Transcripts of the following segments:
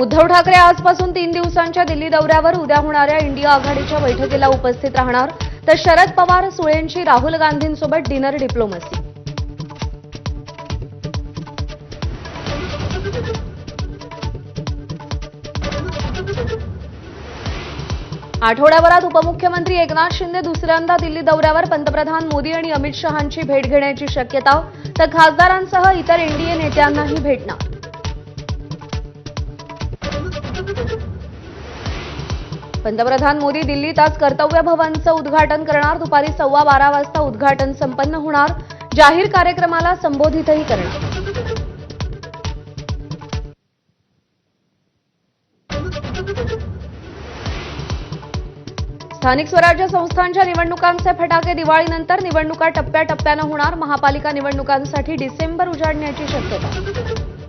उद्धव ठाकरे आजपासून तीन दिवसांच्या दिल्ली दौऱ्यावर उद्या होणाऱ्या इंडिया आघाडीच्या बैठकीला उपस्थित राहणार. तर शरद पवार सुळेंची राहुल गांधींसोबत डिनर डिप्लोमसी. आठवड्याभरात उपमुख्यमंत्री एकनाथ शिंदे दुसऱ्यांदा दिल्ली दौऱ्यावर. पंतप्रधान मोदी आणि अमित शहांची भेट घेण्याची शक्यता. तर खासदारांसह इतर एनडीए नेत्यांनाही भेटणार. पंतप्रधान मोदी दिल्लीत आज कर्तव्य भवनचं उद्घाटन करणार. दुपारी सव्वा बारा वाजता उद्घाटन संपन्न होणार. जाहीर कार्यक्रमाला संबोधितही करणार. स्थानिक स्वराज्य संस्थांच्या निवडणुकांचे फटाके दिवाळीनंतर निवडणुका टप्प्याटप्प्यानं होणार. महापालिका निवडणुकांसाठी डिसेंबर उजाडण्याची शक्यता.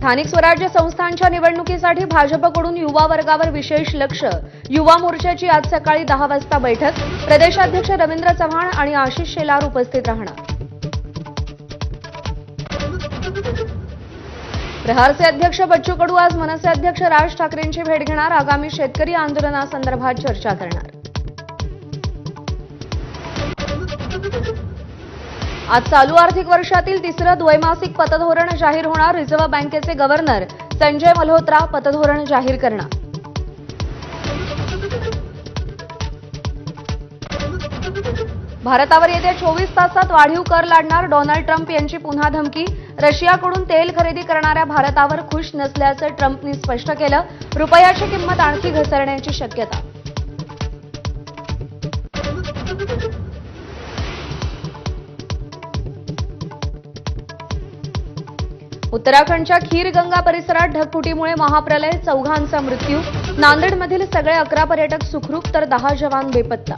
स्थानिक स्वराज्य संस्थांच्या निवडणुकीसाठी भाजपकडून युवा वर्गावर विशेष लक्ष. युवा मोर्चाची आज सकाळी दहा वाजता बैठक. प्रदेशाध्यक्ष रवींद्र चव्हाण आणि आशिष शेलार उपस्थित राहणार. प्रहारचे अध्यक्ष बच्चू कडू आज मनसे अध्यक्ष राज ठाकरेंची भेट घेणार. आगामी शेतकरी आंदोलनासंदर्भात चर्चा करणार. आज चालू आर्थिक वर्षातील तिसरं द्वैमासिक पतधोरण जाहीर होणार. रिझर्व्ह बँकेचे गव्हर्नर संजय मल्होत्रा पतधोरण जाहीर करणार. भारतावर येत्या चोवीस तासात वाढीव कर लादणार डोनाल्ड ट्रम्प यांची पुन्हा धमकी. रशियाकडून तेल खरेदी करणाऱ्या भारतावर खुश नसल्याचं ट्रम्पनी स्पष्ट केलं. रुपयाची किंमत आणखी घसरण्याची शक्यता. उत्तराखंडच्या खीरगंगा परिसरात ढगफुटीमुळे महाप्रलय चौघांचा मृत्यू. नांदेडमधील सगळे अकरा पर्यटक सुखरूप तर दहा जवान बेपत्ता.